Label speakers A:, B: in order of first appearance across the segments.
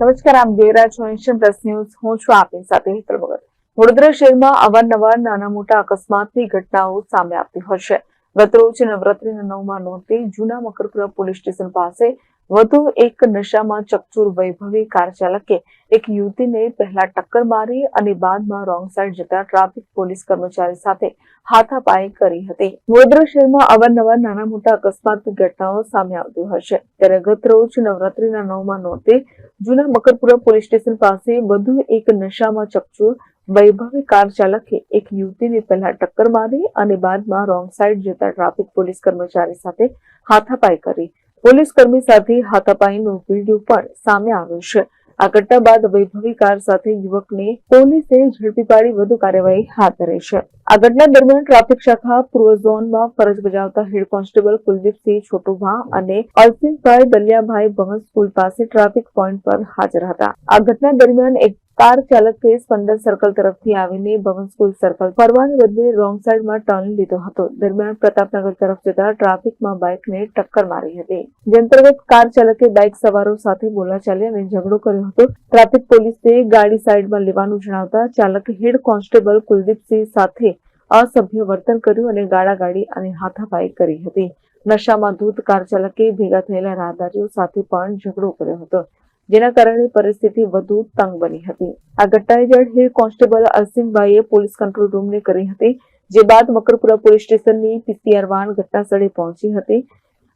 A: નમસ્કાર આપ જોઈ રહ્યા છો એશિયન પ્લસ ન્યૂઝ હું છું આપની સાથે હેતલ ભગત. વડોદરા શહેરમાં અવારનવાર નાના મોટા અકસ્માતની ઘટનાઓ સામે આવતી હોય છે. ગતરોજ નવરાત્રીના નવમા નોરતે જૂના મકરપુરા પોલીસ સ્ટેશન પાસે વધુ એક નશામાં ચકચૂર વૈભવી કાર ચાલકે એક યુવતીને પહેલા ટક્કર મારી અને બાદમાં રોંગ સાઈડ જતા ટ્રાફિક પોલીસ કર્મચારી સાથે હાથાપાઈ કરી હતી. વડોદરા શહેરમાં અવારનવાર નાના મોટા અકસ્માતની ઘટનાઓ સામે આવતી હોય છે. ત્યારે ગત રોજ નવરાત્રીના નવમાં નોતે જૂના મકરપુરા પોલીસ સ્ટેશન પાસે વધુ એક નશામાં ચકચૂર વૈભવી કાર ચાલકે એક યુવતીને પહેલા ટક્કર મારી અને બાદમાં રોંગ સાઈડ જતા ટ્રાફિક પોલીસ કર્મચારી સાથે હાથાપાઈ કરી. પોલીસ કર્મી સાથે હાથાપાઈનો વીડિયો પણ સામે આવ્યો છે. આ ઘટના બાદ વૈભવી કાર સાથે યુવકને પોલીસે ઝડપી પાડી વધુ કાર્યવાહી હાથ ધરી છે. આ ઘટના દરમિયાન ટ્રાફિક શાખા પૂર્વ ઝોનમાં ફરજ બજાવતા હેડ કોન્સ્ટેબલ કુલદીપસિંહ છોટુભા અને અલ્સિફભાઈ દલિયાભાઈ ભવન સ્કૂલ પાસે ટ્રાફિક પોઈન્ટ પર હાજર હતા. આ ઘટના દરમિયાન એક કાર ચાલકે સ્પંદન સર્કલ તરફથી આવીને ભવન સ્કૂલ સર્કલ ફરવાને બદલે રોંગ સાઈડમાં ટર્ન લીધો હતો. દરમિયાન પ્રતાપનગર તરફ જતા ટ્રાફિકમાં બાઇકને ટક્કર મારી હતી. જે અંતર્ગત કાર ચાલકે બાઇક સવારો સાથે બોલાચાલી અને ઝઘડો કર્યો હતો. ટ્રાફિક પોલીસે ગાડી સાઈડમાં લેવાનું જણાવતા ચાલક હેડ કોન્સ્ટેબલ કુલદીપસિંહ સાથે અસભ્ય વર્તન કર્યું અને ગાળાગાડી અને હાથાપાઈ કરી હતી. નશામાં ધૂત કાર ચાલકે ભેગા થયેલા રાહદારીઓ સાથે પણ ઝઘડો કર્યો હતો. જેના કારણે પરિસ્થિતિ વધુ તંગ બની હતી. આ ઘટનાની જાણ હેડ કોન્સ્ટેબલ અરસિંહભાઈએ પોલીસ કંટ્રોલ રૂમને કરી હતી, જે બાદ મકરપુરા પોલીસ સ્ટેશનની પીસીઆર વાન ઘટનાસ્થળે પહોંચી હતી.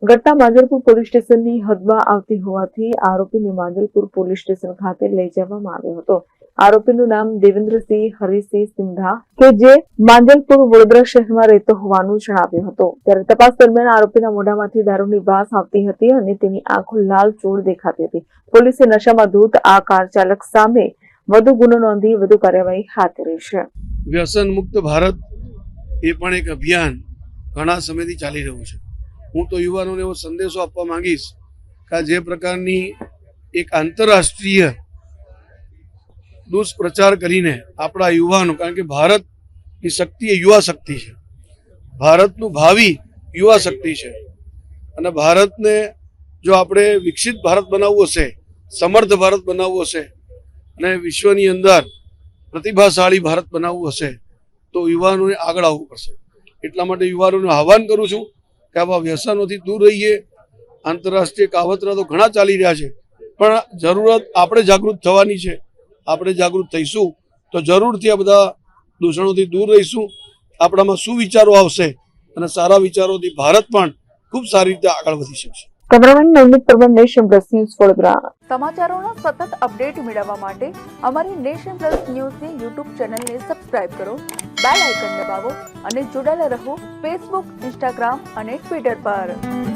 A: ઘટના માંજલપુર પોલીસ સ્ટેશનની હદમાં આવતી હોવાથી આરોપીને માંજલપુર પોલીસ સ્ટેશન ખાતે લઈ જવામાં આવ્યો હતો. આરોપીનું નામ દેવેન્દ્રસિંહ હરિસિંહ સિંધા, કે જે માંજલપુર વડોદરા શહેરમાં રહેતો હોવાનું જણાવ્યું હતું. ત્યારે તપાસ દરમિયાન આરોપીના મોઢામાંથી દારૂની વાસ આવતી હતી અને તેની આંખો લાલ ચોળ દેખાતી હતી. પોલીસે નશામાં ધૂત આ કાર ચાલક સામે વધુ ગુનો નોંધી વધુ કાર્યવાહી હાથ ધરી છે.
B: વ્યસન મુક્ત ભારત એ પણ એક અભિયાન ઘણા સમયથી ચાલી રહ્યું છે. હું તો યુવાનોને એવો સંદેશો આપવા માંગીશ કે જે પ્રકારની એક આંતરરાષ્ટ્રીય દુષ્પ્રચાર કરીને આપણા યુવાનો, કારણ કે ભારતની શક્તિ એ યુવા શક્તિ છે. ભારતનું ભાવિ યુવા શક્તિ છે. અને ભારતને જો આપણે વિકસિત ભારત બનાવવું હશે, સમર્થ ભારત બનાવવું હશે, અને વિશ્વની અંદર પ્રતિભાશાળી ભારત બનાવવું હશે, તો યુવાનોને આગળ આવવું પડશે. એટલા માટે યુવાનોને આહવાન કરું છું કે આવા વ્યસનોથી દૂર રહીએ. આંતરરાષ્ટ્રીય કાવતરા તો ઘણા ચાલી રહ્યા છે, પણ જરૂરત આપણે જાગૃત થવાની છે. આપણે જાગૃત થઈશું. તો જરૂરથી આ બધા દૂષણોથી દૂર રહીશું. આપણામાં શું વિચારો આવશે અને સારા વિચારોથી ભારત પણ ખૂબ સારી રીતે આગળ વધી શકશે.
A: Cameraman Navneet Parmar nation plus news Vadodara. સમાચારોના સતત અપડેટ મેળવવા માટે અમારી નેશન પ્લસ ન્યૂઝની યુટ્યુબ ચેનલને સબસ્ક્રાઇબ કરો બેલ આઇકન દબાવો અને જોડાયેલા રહો ફેસબુક ઇન્સ્ટાગ્રામ અને ટ્વિટર પર.